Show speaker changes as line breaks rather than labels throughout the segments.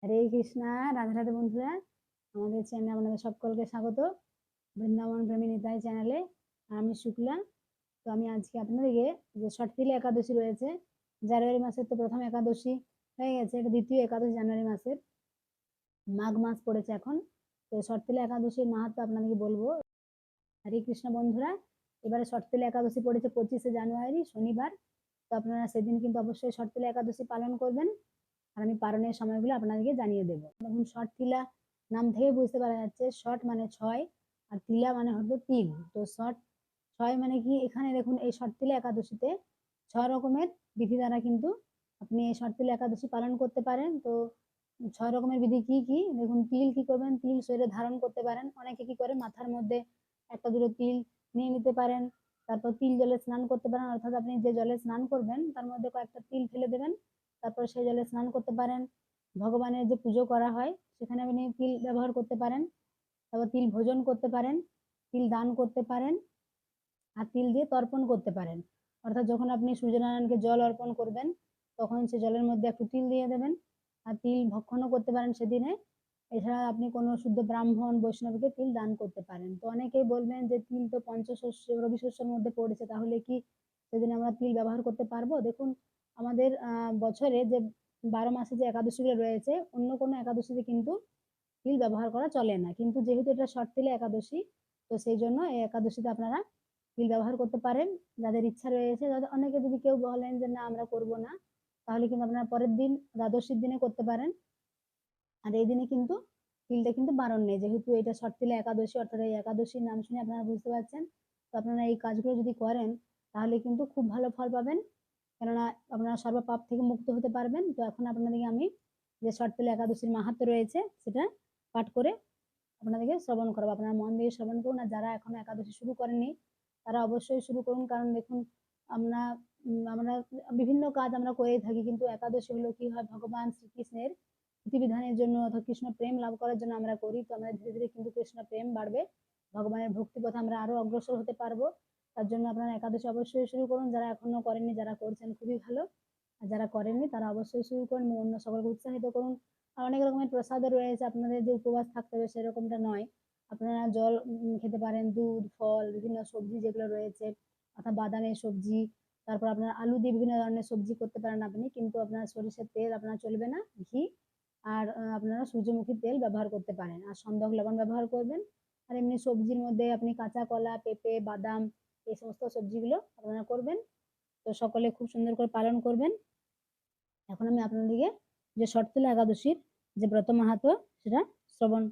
হরে কৃষ্ণা রাধা রাধে বন্ধুরা আমাদের চ্যানেল আপনাদের সকলকে স্বাগত বৃন্দাবন প্রেমী নিতাই চ্যানেলে আমি শুক্লা তো আমি আজকে আপনাদেরকে যে ষট্রিল একাদশী রয়েছে জানুয়ারি মাসের তো প্রথম একাদশী হয়ে গেছে এটা দ্বিতীয় একাদশী জানুয়ারি মাসের মাঘ মাস পড়েছে এখন তো ষট্রিল একাদশীর মাহাত্ম আপনাদেরকে বলবো হরে কৃষ্ণ বন্ধুরা এবারে ষট্রিল একাদশী পড়েছে পঁচিশে জানুয়ারি শনিবার তো আপনারা সেদিন কিন্তু অবশ্যই ষট্রিল একাদশী পালন করবেন আর আমি পারণের সময়গুলো আপনাদেরকে জানিয়ে দেবো দেখুন শর্ট তিলা নাম থেকে বুঝতে পারা যাচ্ছে শর্ট মানে ছয় আর তিলা মানে হলো তিল তো শর্ট ছয় মানে কি এখানে দেখুন এই শর্ট তিলা একাদশীতে ছ রকমের বিধি দ্বারা কিন্তু আপনি এই শর্ট তিলা একাদশী পালন করতে পারেন তো ছ রকমের বিধি কি কি দেখুন তিল কি করবেন তিল শরীরে ধারণ করতে পারেন অনেকে কি করে মাথার মধ্যে একটা দুটো তিল নিয়ে নিতে পারেন তারপর তিল জলে স্নান করতে পারেন অর্থাৎ আপনি যে জলে স্নান করবেন তার মধ্যে কয়েকটা তিল ফেলে দেবেন তারপর সেই জলে স্নান করতে পারেন ভগবানের যে পুজো করা হয় সেখানে আপনি তিল ব্যবহার করতে পারেন তারপর তিল ভোজন করতে পারেন তিল দান করতে পারেন আর তিল দিয়ে তর্পণ করতে পারেন অর্থাৎ যখন আপনি সূর্যনারায়ণকে জল অর্পণ করবেন তখন সে জলের মধ্যে একটু তিল দিয়ে দেবেন আর তিল ভক্ষণও করতে পারেন সেদিনে এছাড়া আপনি কোনো শুদ্ধ ব্রাহ্মণ বৈষ্ণবকে তিল দান করতে পারেন তো অনেকেই বলবেন যে তিল তো পঞ্চশস্য রবি শস্যের মধ্যে পড়েছে তাহলে কি সেদিন আমরা তিল ব্যবহার করতে পারবো দেখুন আমাদের বছরে যে বারো মাসে যে একাদশীগুলো রয়েছে অন্য কোনো একাদশীতে কিন্তু তিল ব্যবহার করা চলে না কিন্তু যেহেতু এটা শর্ট তিলে একাদশী তো সেই জন্য এই একাদশীতে আপনারা তিল ব্যবহার করতে পারেন যাদের ইচ্ছা রয়েছে যাদের অনেকে যদি কেউ বলেন যে না আমরা করব না তাহলে কিন্তু আপনারা পরের দিন দ্বাদশীর দিনে করতে পারেন আর এই দিনে কিন্তু তিলটা কিন্তু বারণ নেই যেহেতু এটা শর্ট তিলে একাদশী অর্থাৎ এই একাদশীর নাম শুনে আপনারা বুঝতে পারছেন তো আপনারা এই কাজগুলো যদি করেন তাহলে কিন্তু খুব ভালো ফল পাবেন কেননা আপনারা সর্বপাপ থেকে মুক্ত হতে পারবেন তো এখন আপনাদেরকে আমি যে পেলে একাদশীর মাহাত্ম রয়েছে সেটা পাঠ করে আপনাদেরকে শ্রবণ করবো আপনারা মন দিয়ে শ্রবণ করুন আর যারা এখনো একাদশী শুরু করেনি তারা অবশ্যই শুরু করুন কারণ দেখুন আমরা আমরা বিভিন্ন কাজ আমরা করেই থাকি কিন্তু একাদশী হলো কি হয় ভগবান শ্রীকৃষ্ণের বিধানের জন্য অথবা কৃষ্ণ প্রেম লাভ করার জন্য আমরা করি তো আমরা ধীরে ধীরে কিন্তু কৃষ্ণ প্রেম বাড়বে ভগবানের ভক্তিপথে আমরা আরো অগ্রসর হতে পারবো তার জন্য আপনারা একাদশী অবশ্যই শুরু করুন যারা এখনো করেননি যারা করছেন খুবই ভালো আর যারা করেননি তারা অবশ্যই শুরু করুন অন্য সকলকে উৎসাহিত করুন আর অনেক রকমের প্রসাদও রয়েছে আপনাদের যে উপবাস থাকতে হবে সেরকমটা নয় আপনারা জল খেতে পারেন দুধ ফল বিভিন্ন সবজি যেগুলো রয়েছে অর্থাৎ বাদামের সবজি তারপর আপনার আলু দিয়ে বিভিন্ন ধরনের সবজি করতে পারেন আপনি কিন্তু আপনার সরিষার তেল আপনার চলবে না ঘি আর আপনারা সূর্যমুখী তেল ব্যবহার করতে পারেন আর সন্দেহ লবণ ব্যবহার করবেন আর এমনি সবজির মধ্যে আপনি কাঁচা কলা পেঁপে বাদাম এই সমস্ত সবজিগুলো আপনারা করবেন তো সকলে খুব সুন্দর করে পালন করবেন এখন আমি আপনাদেরকে যে শর্তুলা একাদশীর যে ব্রত মাহাতো সেটা শ্রবণ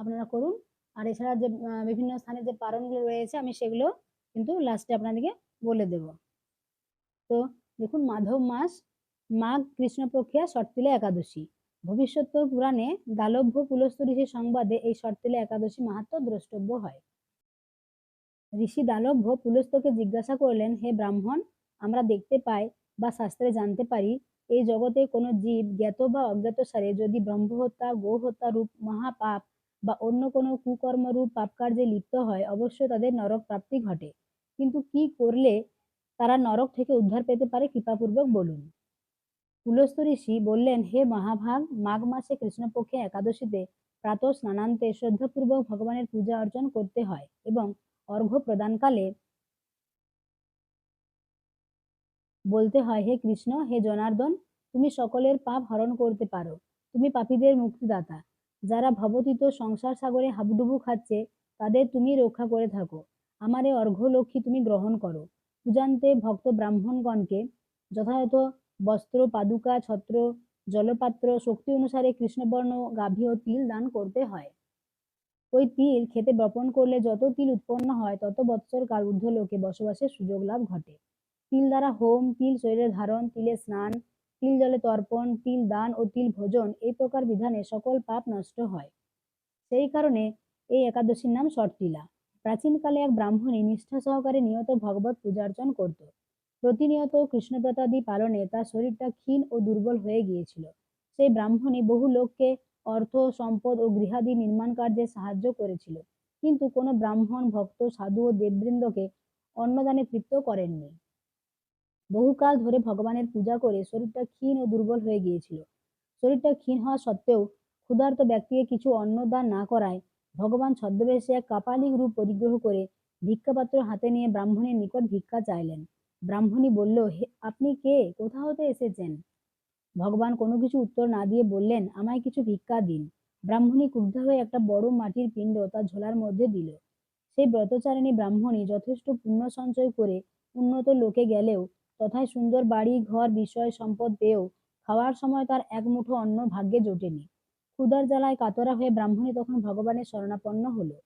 আপনারা করুন আর এছাড়া যে বিভিন্ন স্থানে যে পালনগুলো রয়েছে আমি সেগুলো কিন্তু লাস্টে আপনাদেরকে বলে দেব তো দেখুন মাধব মাস মাঘ কৃষ্ণ প্রক্রিয়া একাদশী ভবিষ্যৎ পুরাণে দালভ্য পুলস্তরী সংবাদে এই শর্তিলা একাদশী মাহাত্ম দ্রষ্টব্য হয় ঋষি দালভ্য পুলস্তকে জিজ্ঞাসা করলেন হে ব্রাহ্মণ আমরা দেখতে পাই বা শাস্ত্রে জানতে পারি এই জগতে কোনো জীব জ্ঞাত বা অজ্ঞাত সারে যদি ব্রহ্মহত্যা গোহত্যা রূপ মহাপাপ বা অন্য কোনো কুকর্মরূপ পাপকার্যে লিপ্ত হয় অবশ্য তাদের নরক প্রাপ্তি ঘটে কিন্তু কি করলে তারা নরক থেকে উদ্ধার পেতে পারে কৃপাপূর্বক বলুন পুলস্ত ঋষি বললেন হে মহাভাগ মাঘ মাসে কৃষ্ণপক্ষে একাদশীতে প্রাতঃ স্নানান্তে শ্রদ্ধাপূর্বক ভগবানের পূজা অর্চন করতে হয় এবং অর্ঘ্য প্রদানকালে বলতে হয় হে কৃষ্ণ হে জনার্দন তুমি সকলের পাপ হরণ করতে পারো তুমি পাপীদের মুক্তিদাতা যারা ভবতীত সংসার সাগরে হাবুডুবু খাচ্ছে তাদের তুমি রক্ষা করে থাকো আমার এ লক্ষ্মী তুমি গ্রহণ করো পূজান্তে ভক্ত ব্রাহ্মণগণকে যথাযথ বস্ত্র পাদুকা ছত্র জলপাত্র শক্তি অনুসারে কৃষ্ণবর্ণ গাভী ও তিল দান করতে হয় ওই তিল খেতে বপন করলে যত তিল উৎপন্ন হয় তত বৎসর কাল ঊর্ধ্ব লোকে বসবাসের সুযোগ লাভ ঘটে তিল দ্বারা হোম তিল শরীরে ধারণ তিলে স্নান তিল জলে তর্পণ তিল দান ও তিল ভোজন এই প্রকার বিধানে সকল পাপ নষ্ট হয় সেই কারণে এই একাদশীর নাম শর্তিলা প্রাচীনকালে এক ব্রাহ্মণী নিষ্ঠা সহকারে নিয়ত ভগবত পূজার্চন করত প্রতিনিয়ত কৃষ্ণপ্রতাদি পালনে তার শরীরটা ক্ষীণ ও দুর্বল হয়ে গিয়েছিল সেই ব্রাহ্মণী বহু লোককে অর্থ সম্পদ ও গৃহাদি নির্মাণ কার্যে সাহায্য করেছিল কিন্তু কোনো ব্রাহ্মণ ভক্ত সাধু ও দেববৃন্দকে অন্নদানে তৃপ্ত করেননি বহুকাল ধরে ভগবানের পূজা করে শরীরটা ক্ষীণ ও দুর্বল হয়ে গিয়েছিল শরীরটা ক্ষীণ হওয়া সত্ত্বেও ক্ষুধার্ত ব্যক্তিকে কিছু অন্নদান না করায় ভগবান ছদ্মবেশে এক কাপালিক রূপ পরিগ্রহ করে ভিক্ষাপাত্র হাতে নিয়ে ব্রাহ্মণের নিকট ভিক্ষা চাইলেন ব্রাহ্মণী বলল হে আপনি কে কোথা হতে এসেছেন ভগবান কোনো কিছু উত্তর না দিয়ে বললেন আমায় কিছু ভিক্ষা দিন ব্রাহ্মণী ক্রুদ্ধ হয়ে একটা বড় মাটির পিণ্ড তার ঝোলার মধ্যে দিল সেই ব্রতচারিণী ব্রাহ্মণী যথেষ্ট পুণ্য সঞ্চয় করে উন্নত লোকে গেলেও তথায় সুন্দর বাড়ি ঘর বিষয় সম্পদ পেয়েও খাওয়ার সময় তার এক মুঠো অন্ন ভাগ্যে জোটেনি ক্ষুদার জ্বালায় কাতরা হয়ে ব্রাহ্মণী তখন ভগবানের শরণাপন্ন হলো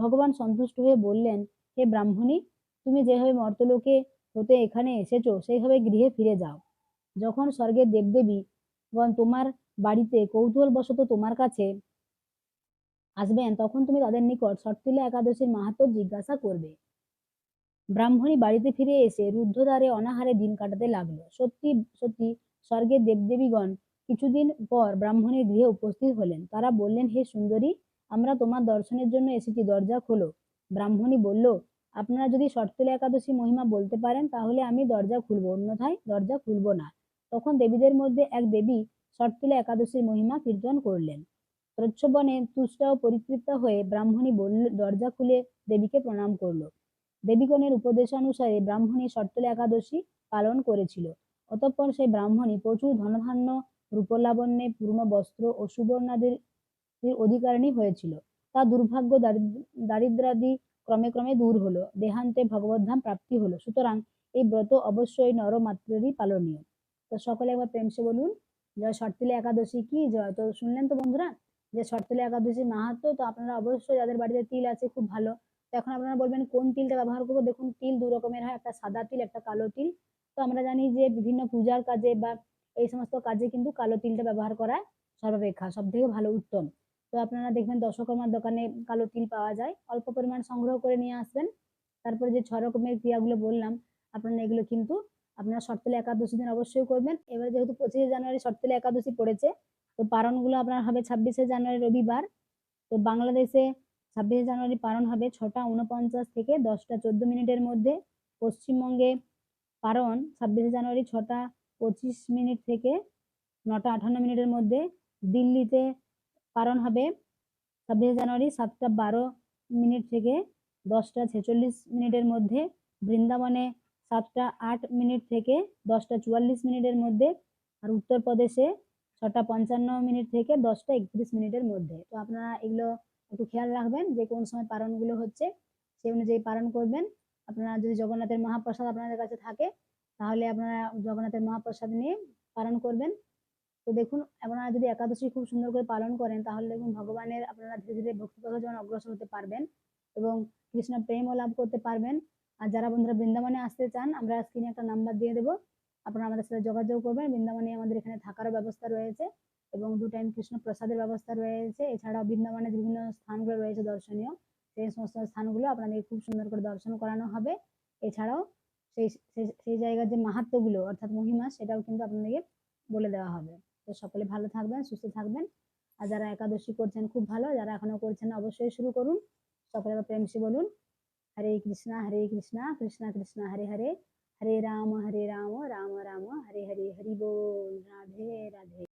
ভগবান সন্তুষ্ট হয়ে বললেন হে ব্রাহ্মণী তুমি যেভাবে মর্তলোকে হতে এখানে এসেছো সেইভাবে গৃহে ফিরে যাও যখন স্বর্গের দেবদেবী গণ তোমার বাড়িতে কৌতূহল বশত তোমার কাছে আসবেন তখন তুমি তাদের নিকট সটতিলা একাদশীর মাহাত্ম জিজ্ঞাসা করবে ব্রাহ্মণী বাড়িতে ফিরে এসে রুদ্ধদ্বারে অনাহারে দিন কাটাতে লাগলো সত্যি সত্যি স্বর্গের দেবদেবীগণ কিছুদিন পর ব্রাহ্মণের গৃহে উপস্থিত হলেন তারা বললেন হে সুন্দরী আমরা তোমার দর্শনের জন্য এসেছি দরজা খোলো ব্রাহ্মণী বলল আপনারা যদি শর্তলা একাদশী মহিমা বলতে পারেন তাহলে আমি দরজা খুলবো অন্যথায় দরজা খুলবো না তখন দেবীদের মধ্যে এক দেবী শর্তিলা একাদশীর মহিমা কীর্তন করলেন প্রচ্ছবনে তুষ্টা ও পরিতৃপ্ত হয়ে ব্রাহ্মণী বলল দরজা খুলে দেবীকে প্রণাম করল দেবীগণের উপদেশানুসারে ব্রাহ্মণী শর্তলা একাদশী পালন করেছিল অতঃপর সেই ব্রাহ্মণী প্রচুর ধনধান্য রূপলাবণ্যে পূর্ণ বস্ত্র ও সুবর্ণাদির অধিকারিণী হয়েছিল তা দুর্ভাগ্য দারিদ্রাদি ক্রমে ক্রমে দূর হলো দেহান্তে ভগবদ্ধাম প্রাপ্তি হলো সুতরাং এই ব্রত অবশ্যই নরমাত্রেরই পালনীয় তো সকলে একবার প্রেমসে বলুন জয় শর্তিলে একাদশী কি জয় তো শুনলেন তো বন্ধুরা যে শর্তিলে একাদশী মাহাত্ম তো আপনারা অবশ্যই যাদের বাড়িতে তিল আছে খুব ভালো তো এখন আপনারা বলবেন কোন তিলটা ব্যবহার করবো দেখুন তিল দু রকমের হয় একটা সাদা তিল একটা কালো তিল তো আমরা জানি যে বিভিন্ন পূজার কাজে বা এই সমস্ত কাজে কিন্তু কালো তিলটা ব্যবহার করা সর্বাপেক্ষা সব থেকে ভালো উত্তম তো আপনারা দেখবেন দশকর্মার দোকানে কালো তিল পাওয়া যায় অল্প পরিমাণ সংগ্রহ করে নিয়ে আসবেন তারপরে যে ছ রকমের ক্রিয়াগুলো বললাম আপনারা এগুলো কিন্তু আপনারা শর্তলে একাদশী দিন অবশ্যই করবেন এবার যেহেতু পঁচিশে জানুয়ারি শর্তলে একাদশী পড়েছে তো পালনগুলো আপনার হবে ছাব্বিশে জানুয়ারি রবিবার তো বাংলাদেশে ছাব্বিশে জানুয়ারি পালন হবে ছটা উনপঞ্চাশ থেকে দশটা চোদ্দ মিনিটের মধ্যে পশ্চিমবঙ্গে পালন ছাব্বিশে জানুয়ারি ছটা পঁচিশ মিনিট থেকে নটা আঠান্ন মিনিটের মধ্যে দিল্লিতে পালন হবে ছাব্বিশে জানুয়ারি সাতটা বারো মিনিট থেকে দশটা ছেচল্লিশ মিনিটের মধ্যে বৃন্দাবনে সাতটা আট মিনিট থেকে দশটা চুয়াল্লিশ মিনিটের মধ্যে আর উত্তরপ্রদেশে ছটা পঞ্চান্ন মিনিট থেকে দশটা একত্রিশ মিনিটের মধ্যে তো আপনারা এগুলো একটু খেয়াল রাখবেন যে কোন সময় পারণগুলো হচ্ছে সেই অনুযায়ী পালন করবেন আপনারা যদি জগন্নাথের মহাপ্রসাদ আপনাদের কাছে থাকে তাহলে আপনারা জগন্নাথের মহাপ্রসাদ নিয়ে পালন করবেন তো দেখুন আপনারা যদি একাদশী খুব সুন্দর করে পালন করেন তাহলে দেখুন ভগবানের আপনারা ধীরে ধীরে ভক্তিপথে যেমন অগ্রসর হতে পারবেন এবং কৃষ্ণ প্রেমও লাভ করতে পারবেন আর যারা বন্ধুরা বৃন্দাবনে আসতে চান আমরা স্ক্রিনে একটা নাম্বার দিয়ে দেবো আপনারা আমাদের সাথে যোগাযোগ করবেন বৃন্দাবনে আমাদের এখানে থাকারও ব্যবস্থা রয়েছে এবং দু টাইম কৃষ্ণ প্রসাদের ব্যবস্থা রয়েছে এছাড়াও বৃন্দাবনের বিভিন্ন স্থানগুলো রয়েছে দর্শনীয় সেই সমস্ত স্থানগুলো আপনাদের খুব সুন্দর করে দর্শন করানো হবে এছাড়াও সেই সেই জায়গার যে মাহাত্মগুলো অর্থাৎ মহিমা সেটাও কিন্তু আপনাদেরকে বলে দেওয়া হবে তো সকলে ভালো থাকবেন সুস্থ থাকবেন আর যারা একাদশী করছেন খুব ভালো যারা এখনো করছেন অবশ্যই শুরু করুন সকলে প্রেমসী বলুন హరే కృష్ణ హరే కృష్ణ కృష్ణ కృష్ణ హరే హరే హరే రామ హరే రామ రామ రామ హరే హరే హరి బోల్ రాధే రాధే